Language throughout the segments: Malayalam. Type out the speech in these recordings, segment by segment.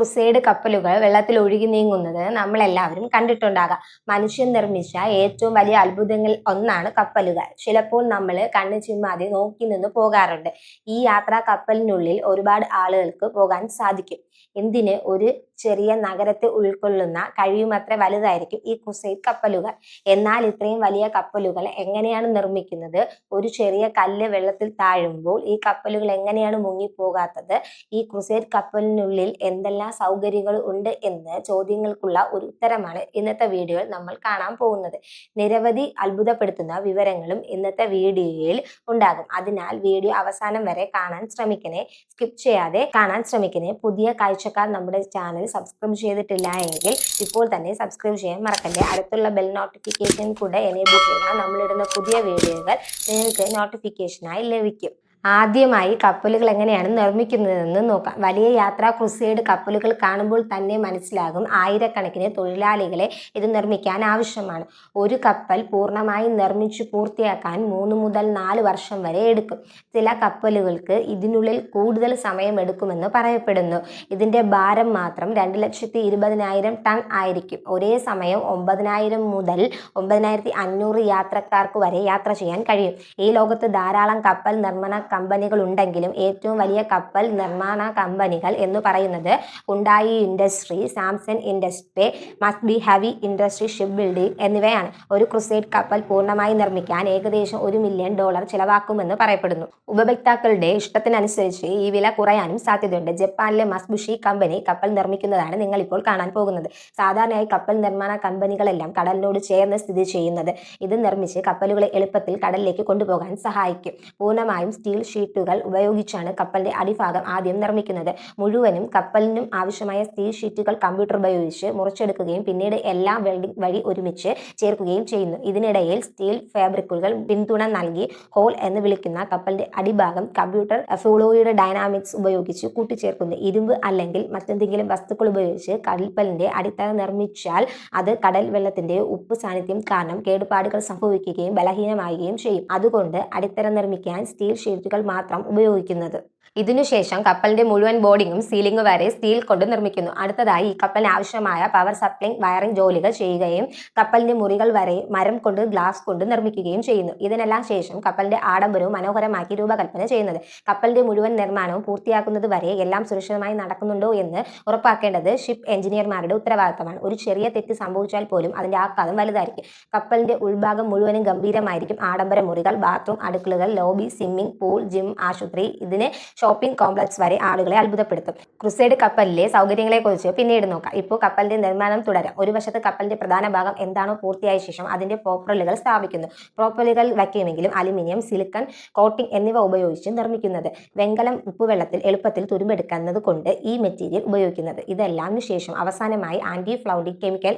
ക്രുസൈഡ് കപ്പലുകൾ വെള്ളത്തിൽ ഒഴുകി നീങ്ങുന്നത് നമ്മളെല്ലാവരും കണ്ടിട്ടുണ്ടാകാം. മനുഷ്യൻ നിർമ്മിച്ച ഏറ്റവും വലിയ അത്ഭുതങ്ങളിൽ ഒന്നാണ് കപ്പലുകൾ. ചിലപ്പോൾ നമ്മൾ കണ്ണു ചിമ്മാതെ നോക്കി നിന്ന് പോകാറുണ്ട്. ഈ യാത്രാ കപ്പലിനുള്ളിൽ ഒരുപാട് ആളുകൾക്ക് പോകാൻ സാധിക്കും. എന്തിന്? ഒരു ചെറിയ നഗരത്തെ ഉൾക്കൊള്ളുന്ന കഴിയുമത്ര വലുതായിരിക്കും ഈ ക്രുസൈഡ് കപ്പലുകൾ. എന്നാൽ ഇത്രയും വലിയ കപ്പലുകൾ എങ്ങനെയാണ് നിർമ്മിക്കുന്നത്? ഒരു ചെറിയ കല്ല് വെള്ളത്തിൽ താഴുമ്പോൾ ഈ കപ്പലുകൾ എങ്ങനെയാണ് മുങ്ങിപ്പോകാത്തത്? ഈ ക്രുസൈഡ് കപ്പലിനുള്ളിൽ എന്തെല്ലാം സൗകര്യങ്ങൾ ഉണ്ട് എന്ന് ചോദ്യങ്ങൾക്കുള്ള ഒരു ഉത്തരമാണ് ഇന്നത്തെ വീഡിയോയിൽ നമ്മൾ കാണാൻ പോകുന്നത്. നിരവധി അത്ഭുതപ്പെടുത്തുന്ന വിവരങ്ങളും ഇന്നത്തെ വീഡിയോയിൽ ഉണ്ടാകും. അതിനാൽ വീഡിയോ അവസാനം വരെ കാണാൻ ശ്രമിക്കണേ. സ്കിപ്പ് ചെയ്യാതെ കാണാൻ ശ്രമിക്കണേ. പുതിയ കാഴ്ചക്കാർ നമ്മുടെ ചാനൽ സബ്സ്ക്രൈബ് ചെയ്തിട്ടില്ല എങ്കിൽ ഇപ്പോൾ തന്നെ സബ്സ്ക്രൈബ് ചെയ്യാൻ മറക്കല്ലേ. അടുത്തുള്ള ബെൽ നോട്ടിഫിക്കേഷൻ കൂടെ എനേബിൾ ചെയ്യുക നമ്മളിടുന്ന പുതിയ വീഡിയോകൾ നിങ്ങൾക്ക് നോട്ടിഫിക്കേഷനായി ലഭിക്കും. ആദ്യമായി കപ്പലുകൾ എങ്ങനെയാണ് നിർമ്മിക്കുന്നതെന്ന് നോക്കാം. വലിയ യാത്രാ ക്രുസൈഡ് കപ്പലുകൾ കാണുമ്പോൾ തന്നെ മനസ്സിലാകും ആയിരക്കണക്കിന് തൊഴിലാളികളെ ഇത് നിർമ്മിക്കാൻ ആവശ്യമാണ്. ഒരു കപ്പൽ പൂർണമായി നിർമ്മിച്ചു പൂർത്തിയാക്കാൻ മൂന്ന് മുതൽ നാല് വർഷം വരെ എടുക്കും. ചില കപ്പലുകൾക്ക് ഇതിനുള്ളിൽ കൂടുതൽ സമയം എടുക്കുമെന്ന് പറയപ്പെടുന്നു. ഇതിന്റെ ഭാരം മാത്രം രണ്ട് ലക്ഷത്തി ഇരുപതിനായിരം ടൺ ആയിരിക്കും. ഒരേ സമയം ഒമ്പതിനായിരം മുതൽ ഒമ്പതിനായിരത്തി അഞ്ഞൂറ് യാത്രക്കാർക്ക് വരെ യാത്ര ചെയ്യാൻ കഴിയും. ഈ ലോകത്ത് ധാരാളം കപ്പൽ നിർമ്മാണ കമ്പനികൾ ഉണ്ടെങ്കിലും ഏറ്റവും വലിയ കപ്പൽ നിർമ്മാണ കമ്പനികൾ എന്ന് പറയുന്നത് ഉണ്ടായി industry Samsung industry must be heavy industry ship building എന്നിവയാണ്. ഒരു ക്രുസൈഡ് കപ്പൽ പൂർണമായി നിർമ്മിക്കാൻ ഏകദേശം ഒരു മില്യൺ ഡോളർ ചിലവാക്കുമെന്ന് പറയപ്പെടുന്നു. ഉപഭോക്താക്കളുടെ ഇഷ്ടത്തിനനുസരിച്ച് ഈ വില കുറയാനും സാധ്യതയുണ്ട്. ജപ്പാനിലെ മസ്ബുഷി കമ്പനി കപ്പൽ നിർമ്മിക്കുന്നതാണ് നിങ്ങൾ ഇപ്പോൾ കാണാൻ പോകുന്നത്. സാധാരണയായി കപ്പൽ നിർമ്മാണ കമ്പനികളെല്ലാം കടലിനോട് ചേർന്ന് സ്ഥിതി ചെയ്യുന്നത്. ഇത് നിർമ്മിച്ച് കപ്പലുകളെ എളുപ്പത്തിൽ കടലിലേക്ക് കൊണ്ടുപോകാൻ സഹായിക്കും. പൂർണമായും സ്റ്റീൽ ഷീറ്റുകൾ ഉപയോഗിച്ചാണ് കപ്പലിന്റെ അടിഭാഗം ആദ്യം നിർമ്മിക്കുന്നത്. മുഴുവനും കപ്പലിനും ആവശ്യമായ സ്റ്റീൽ ഷീറ്റുകൾ കമ്പ്യൂട്ടർ ഉപയോഗിച്ച് മുറിച്ചെടുക്കുകയും പിന്നീട് എല്ലാ വെൽഡിംഗ് വഴി ഒരുമിച്ച് ചേർക്കുകയും ചെയ്യുന്നു. ഇതിനിടയിൽ സ്റ്റീൽ ഫാബ്രിക്കുകൾ പിന്തുണ നൽകി ഹോൾ എന്ന് വിളിക്കുന്ന കപ്പലിന്റെ അടിഭാഗം കമ്പ്യൂട്ടർ ഫോളോയുടെ ഡൈനാമിക്സ് ഉപയോഗിച്ച് കൂട്ടിച്ചേർക്കുന്നു. ഇരുമ്പ് അല്ലെങ്കിൽ മറ്റെന്തെങ്കിലും വസ്തുക്കൾ ഉപയോഗിച്ച് കടൽപ്പലിന്റെ അടിത്തറ നിർമ്മിച്ചാൽ അത് കടൽ വെള്ളത്തിന്റെ ഉപ്പ് സാന്നിധ്യം കാരണം കേടുപാടുകൾ സംഭവിക്കുകയും ബലഹീനമാകുകയും ചെയ്യും. അതുകൊണ്ട് അടിത്തറ നിർമ്മിക്കാൻ സ്റ്റീൽ ഷീറ്റുകൾ മാത്രം ഉപയോഗിക്കുന്നത്. ഇതിനുശേഷം കപ്പലിന്റെ മുഴുവൻ ബോർഡിങ്ങും സീലിംഗ് വരെ സ്റ്റീൽ കൊണ്ട് നിർമ്മിക്കുന്നു. അടുത്തതായി ഈ കപ്പലിന് ആവശ്യമായ പവർ സപ്ലൈ വയറിംഗ് ജോലികൾ ചെയ്യുകയും കപ്പലിന്റെ മുറികൾ വരെ മരം കൊണ്ട് ഗ്ലാസ് കൊണ്ട് നിർമ്മിക്കുകയും ചെയ്യുന്നു. ഇതിനെല്ലാം ശേഷം കപ്പലിന്റെ ആഡംബരവും മനോഹരമാക്കി രൂപകൽപ്പന ചെയ്യുന്നത്. കപ്പലിന്റെ മുഴുവൻ നിർമ്മാണവും പൂർത്തിയാക്കുന്നത് വരെ എല്ലാം സുരക്ഷിതമായി നടക്കുന്നുണ്ടോ എന്ന് ഉറപ്പാക്കേണ്ടത് ഷിപ്പ് എഞ്ചിനീയർമാരുടെ ഉത്തരവാദിത്തമാണ്. ഒരു ചെറിയ തെറ്റ് സംഭവിച്ചാൽ പോലും അതിന്റെ ആഘാതം വലുതായിരിക്കും. കപ്പലിന്റെ ഉൾഭാഗം മുഴുവനും ഗംഭീരമായിരിക്കും. ആഡംബര മുറികൾ ബാത്റൂം അടുക്കളകൾ ലോബി സ്വിമ്മിംഗ് പൂൾ ജിം ആശുപത്രി ഇതിന് ഷോപ്പിംഗ് കോംപ്ലക്സ് വരെ ആളുകളെ അത്ഭുതപ്പെടുത്തും. ക്രുസൈഡ് കപ്പലിലെ സൗകര്യങ്ങളെക്കുറിച്ച് പിന്നീട് നോക്കാം. ഇപ്പോൾ കപ്പലിന്റെ നിർമ്മാണം തുടരാം. ഒരു വശത്ത് കപ്പലിന്റെ പ്രധാന ഭാഗം എന്താണോ പൂർത്തിയായ ശേഷം അതിന്റെ പ്രോപ്പറലുകൾ സ്ഥാപിക്കുന്നു. പ്രോപ്പലുകൾ വയ്ക്കുമെങ്കിലും അലുമിനിയം സിലിക്കൺ കോട്ടിംഗ് എന്നിവ ഉപയോഗിച്ച് നിർമ്മിക്കുന്നത്. വെങ്കലം ഉപ്പുവെള്ളത്തിൽ എളുപ്പത്തിൽ തുരുമ്പെടുക്കുന്നത് കൊണ്ട് ഈ മെറ്റീരിയൽ ഉപയോഗിക്കുന്നത്. ഇതെല്ലാം ശേഷം അവസാനമായി ആന്റി ഫ്ലൗഡിംഗ് കെമിക്കൽ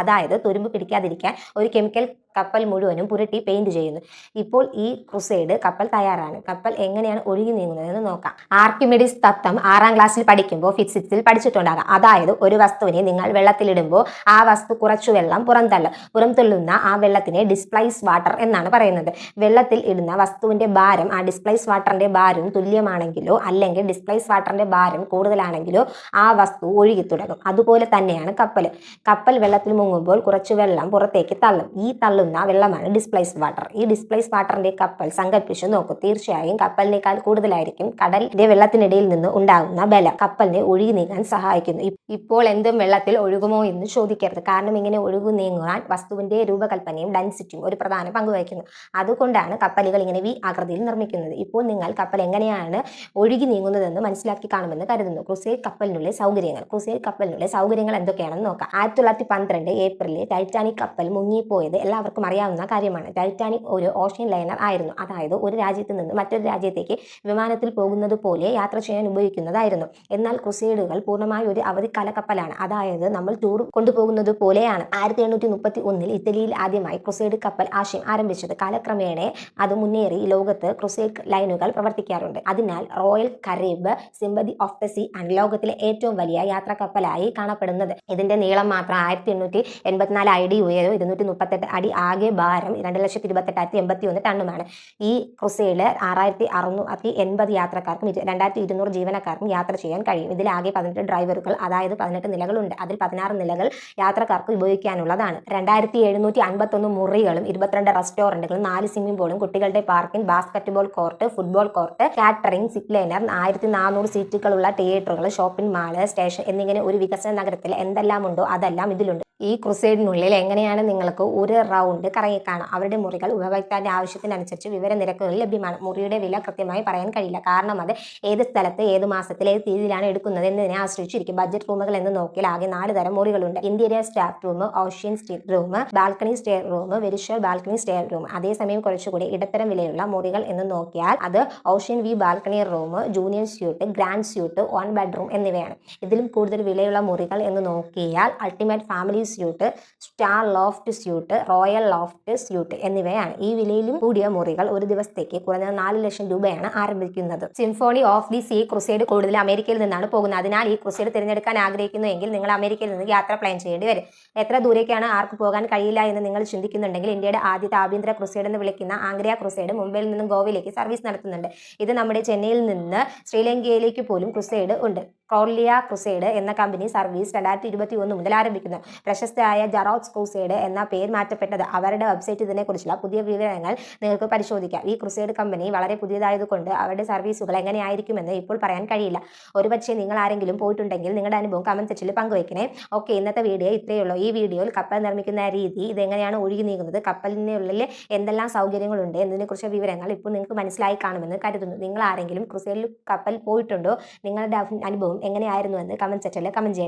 അതായത് തുരുമ്പ് പിടിക്കാതിരിക്കാൻ ഒരു കെമിക്കൽ കപ്പൽ മുഴുവനും പുരട്ടി പെയിന്റ് ചെയ്യുന്നു. ഇപ്പോൾ ഈ ക്രുസൈഡ് കപ്പൽ തയ്യാറാണ്. കപ്പൽ എങ്ങനെയാണ് ഒഴുകി നീങ്ങുന്നതെന്ന് നോക്കാം. ആർക്കിമിഡിസ് തത്വം ആറാം ക്ലാസ്സിൽ പഠിക്കുമ്പോൾ ഫിസിക്സിൽ പഠിച്ചിട്ടുണ്ടാകാം. അതായത് ഒരു വസ്തുവിനെ നിങ്ങൾ വെള്ളത്തിലിടുമ്പോൾ ആ വസ്തു കുറച്ചു വെള്ളം പുറന്തള്ളും. പുറംതള്ളുന്ന ആ വെള്ളത്തിനെ ഡിസ്പ്ലൈസ് വാട്ടർ എന്നാണ് പറയുന്നത്. വെള്ളത്തിൽ ഇടുന്ന വസ്തുവിന്റെ ഭാരം ആ ഡിസ്പ്ലൈസ് വാട്ടറിന്റെ ഭാരവും തുല്യമാണെങ്കിലോ അല്ലെങ്കിൽ ഡിസ്പ്ലൈസ് വാട്ടറിന്റെ ഭാരം കൂടുതലാണെങ്കിലോ ആ വസ്തു ഒഴുകി തുടങ്ങും. അതുപോലെ തന്നെയാണ് കപ്പൽ കപ്പൽ വെള്ളത്തിൽ മുങ്ങുമ്പോൾ കുറച്ച് വെള്ളം പുറത്തേക്ക് തള്ളും. ഈ തള്ളുന്ന വെള്ളമാണ് ഡിസ്പ്ലേസ് വാട്ടർ ഈ ഡിസ്പ്ലേസ് വാട്ടറിന്റെ കപ്പൽ സങ്കല്പിച്ച് നോക്കൂ. തീർച്ചയായും കപ്പലിനേക്കാൾ കൂടുതലായിരിക്കും കടലിന്റെ വെള്ളത്തിനിടയിൽ നിന്ന് ഉണ്ടാകുന്ന ബലം. കപ്പലിനെ ഒഴുകി നീങ്ങാൻ സഹായിക്കുന്നു. ഇപ്പോൾ എന്തും വെള്ളത്തിൽ ഒഴുകുമോ എന്ന് ചോദിക്കരുത്. കാരണം ഇങ്ങനെ ഒഴുകു നീങ്ങുവാൻ വസ്തുവിന്റെ രൂപകൽപ്പനയും ഡെൻസിറ്റിയും ഒരു പ്രധാന പങ്ക് വഹിക്കുന്നു. അതുകൊണ്ടാണ് കപ്പലുകൾ ഇങ്ങനെ വി ആകൃതിയിൽ നിർമ്മിക്കുന്നത്. ഇപ്പോൾ നിങ്ങൾ കപ്പൽ എങ്ങനെയാണ് ഒഴുകി നീങ്ങുന്നതെന്ന് മനസ്സിലാക്കി കാണുമെന്ന് കരുതുന്നു. ക്രുസൈഡ് കപ്പലിനുള്ളിലെ സൗകര്യങ്ങൾ. ക്രുസൈഡ് കപ്പലിനുള്ളിലെ സൗകര്യങ്ങൾ എന്തൊക്കെയാണെന്ന് നോക്കാം. ആയിരത്തി തൊള്ളായിരത്തി പന്ത്രണ്ട് ഏപ്രിലിൽ ടൈറ്റാനിക് കപ്പൽ മുങ്ങിപ്പോയത് എല്ലാവർക്കും അറിയാവുന്ന കാര്യമാണ്. ടൈറ്റാനിക് ഒരു ഓഷ്യൻ ലൈനർ ആയിരുന്നു. അതായത് ഒരു രാജ്യത്ത് നിന്ന് മറ്റൊരു രാജ്യത്തേക്ക് വിമാനത്തിൽ പോകുന്നത് പോലെ യാത്ര ചെയ്യാൻ ഉപയോഗിക്കുന്നതായിരുന്നു എന്നാൽ ക്രുസൈഡുകൾ പൂർണമായി ഒരു അവധിക്കാല കപ്പലാണ് അതായത് നമ്മൾ ടൂർ കൊണ്ടുപോകുന്നത് പോലെയാണ്. ആയിരത്തി എണ്ണൂറ്റി മുപ്പത്തി ഒന്നിൽ ഇറ്റലിയിൽ ആദ്യമായി ക്രുസൈഡ് കപ്പൽ ആശയം ആരംഭിച്ചത്. കാലക്രമേണ അത് മുന്നേറി ലോകത്ത് ക്രുസൈഡ് ലൈനുകൾ പ്രവർത്തിക്കാറുണ്ട്. അതിനാൽ Royal Caribbean Symphony of the Sea ആണ് ലോകത്തിലെ ഏറ്റവും വലിയ യാത്രാ കപ്പലായി കാണപ്പെടുന്നത്. ഇതിന്റെ നീളം മാത്രം ആയിരത്തി എണ്ണൂറ്റി എൺപത്തിനാല് അടി ഉയരവും ഇരുന്നൂറ്റി മുപ്പത്തെട്ട് അടി ആകെ ഭാരം രണ്ട് ലക്ഷത്തി ഇരുപത്തെട്ടായിരത്തി എൺപത്തി ഒന്ന് ടണ്ണുമാണ്. ഈ ക്രുസൈഡിൽ ആറായിരത്തി അറുന്നൂറ്റി എൺപത് യാത്രക്കാർക്കും രണ്ടായിരത്തി ഇരുന്നൂറ് ജീവനക്കാർക്കും യാത്ര ചെയ്യാൻ കഴിയും. ഇതിൽ ആകെ പതിനെട്ട് ഡ്രൈവറുകൾ അതായത് പതിനെട്ട് നിലകളുണ്ട്. അതിൽ പതിനാറ് നിലകൾ യാത്രക്കാർക്ക് ഉപയോഗിക്കാനുള്ളതാണ്. രണ്ടായിരത്തി എഴുന്നൂറ്റി അൻപത്തൊന്ന് മുറികളും ഇരുപത്തിരണ്ട് റെസ്റ്റോറന്റുകളും നാല് സ്വിമ്മിംഗ് പൂളും കുട്ടികളുടെ parking basketball court football court catering sit ലൈനർ ആയിരത്തി നാനൂറ് സീറ്റുകളുള്ള തിയേറ്ററുകൾ ഷോപ്പിംഗ് മാൾ സ്റ്റേഷൻ എന്നിങ്ങനെ ഒരു വികസന നഗരത്തിൽ എന്തെല്ലാം ഉണ്ടോ അതെല്ലാം ഇതിലുണ്ട്. ഈ ക്രുസൈഡിനുള്ളിൽ എങ്ങനെയാണ് നിങ്ങൾക്ക് ഒരു റൗണ്ട് കറങ്ങിക്കാണാം അവരുടെ മുറികൾ ഉപഭോക്താവിന്റെ ആവശ്യത്തിനനുസരിച്ച് വിവര നിരക്കുകൾ ലഭ്യമാണ്. മുറിയുടെ വില കൃത്യമായി പറയാൻ കഴിയില്ല. കാരണം അത് ഏത് സ്ഥലത്ത് ഏത് മാസത്തിൽ ഏത് തീയതിയിലാണ് എടുക്കുന്നത് എന്നതിനെ ആശ്രയിച്ചിരിക്കും. ബഡ്ജറ്റ് റൂമുകൾ എന്ന് നോക്കിയാൽ ആകെ നാല് തരം മുറികളുണ്ട്. Interior staff room ocean stay room balcony stay room വെരിഷ്വൽ balcony stay room. അതേസമയം കുറച്ചുകൂടി ഇടത്തരം വിലയുള്ള മുറികൾ എന്ന് നോക്കിയാൽ അത് ocean view balcony room junior suite grand suite one bedroom എന്നിവയാണ്. ഇതിലും കൂടുതൽ വിലയുള്ള മുറികൾ എന്ന് നോക്കിയാൽ ultimate family suite star loft suite royal loft suite എന്നിവയാണ് ഈ വിലയിലും കൂടിയ മുറികൾ ഒരു ദിവസത്തേക്ക് കുറഞ്ഞത് നാല് ലക്ഷം രൂപയാണ് ആരംഭിക്കുന്നത്. സിംഫോണി ഓഫ് ദി സീ ക്രുസൈഡ് കൂടുതൽ അമേരിക്കയിൽ നിന്നാണ് പോകുന്നത്. അതിനാൽ ഈ ക്രുസൈഡ് തിരഞ്ഞെടുക്കാൻ ആഗ്രഹിക്കുന്നുവെങ്കിൽ നിങ്ങൾ അമേരിക്കയിൽ നിന്ന് യാത്ര പ്ലാൻ ചെയ്യേണ്ടി വരും. എത്ര ദൂരേക്കാണ് ആർക്ക് പോകാൻ കഴിയില്ല എന്ന് നിങ്ങൾ ചിന്തിക്കുന്നുണ്ടെങ്കിൽ ഇന്ത്യയുടെ ആദ്യത്തെ ആഭ്യന്തര ക്രുസൈഡ് എന്ന് വിളിക്കുന്ന ആംഗ്രിയ ക്രുസൈഡ് മുംബൈയിൽ നിന്നും ഗോവയിലേക്ക് സർവീസ് നടത്തുന്നുണ്ട്. ഇത് നമ്മുടെ ചെന്നൈയിൽ നിന്ന് ശ്രീലങ്കയിലേക്ക് പോലും ക്രുസൈഡ് ഉണ്ട്. കോർലിയ ക്രുസേഡ് എന്ന കമ്പനി സർവീസ് രണ്ടായിരത്തി ഇരുപത്തി ഒന്ന് മുതൽ ആരംഭിക്കുന്നു. പ്രശസ്തയായ ജറോക്സ് ക്രുസേഡ് എന്ന പേര് മാറ്റപ്പെട്ടത്. അവരുടെ വെബ്സൈറ്റ് ഇതിനെക്കുറിച്ചുള്ള പുതിയ വിവരങ്ങൾ നിങ്ങൾക്ക് പരിശോധിക്കാം. ഈ ക്രുസേഡ് കമ്പനി വളരെ പുതിയതായതുകൊണ്ട് അവരുടെ സർവീസുകൾ എങ്ങനെയായിരിക്കുമെന്ന് ഇപ്പോൾ പറയാൻ കഴിയില്ല. ഒരുപക്ഷെ നിങ്ങൾ ആരെങ്കിലും പോയിട്ടുണ്ടെങ്കിൽ നിങ്ങളുടെ അനുഭവം കമന്റ് സെക്ഷനിൽ പങ്കുവയ്ക്കണേ. ഓക്കെ ഇന്നത്തെ വീഡിയോ ഇത്രയേ ഉള്ളൂ. ഈ വീഡിയോയിൽ കപ്പൽ നിർമ്മിക്കുന്ന രീതി ഇതെങ്ങനെയാണ് ഒഴുകി നീങ്ങുന്നത് കപ്പലിനുള്ളിൽ എന്തെല്ലാം സൗകര്യങ്ങളുണ്ട് എന്നതിനെക്കുറിച്ച് വിവരങ്ങൾ ഇപ്പോൾ നിങ്ങൾക്ക് മനസ്സിലായി കാണുമെന്ന് കരുതുന്നു. നിങ്ങൾ ആരെങ്കിലും ക്രുസേഡിൽ കപ്പൽ പോയിട്ടുണ്ടോ? നിങ്ങളുടെ അനുഭവം എങ്ങനെയായിരുന്നു എന്ന് കമന്റ് സെക്ഷനിൽ കമന്റ് ചെയ്യണം.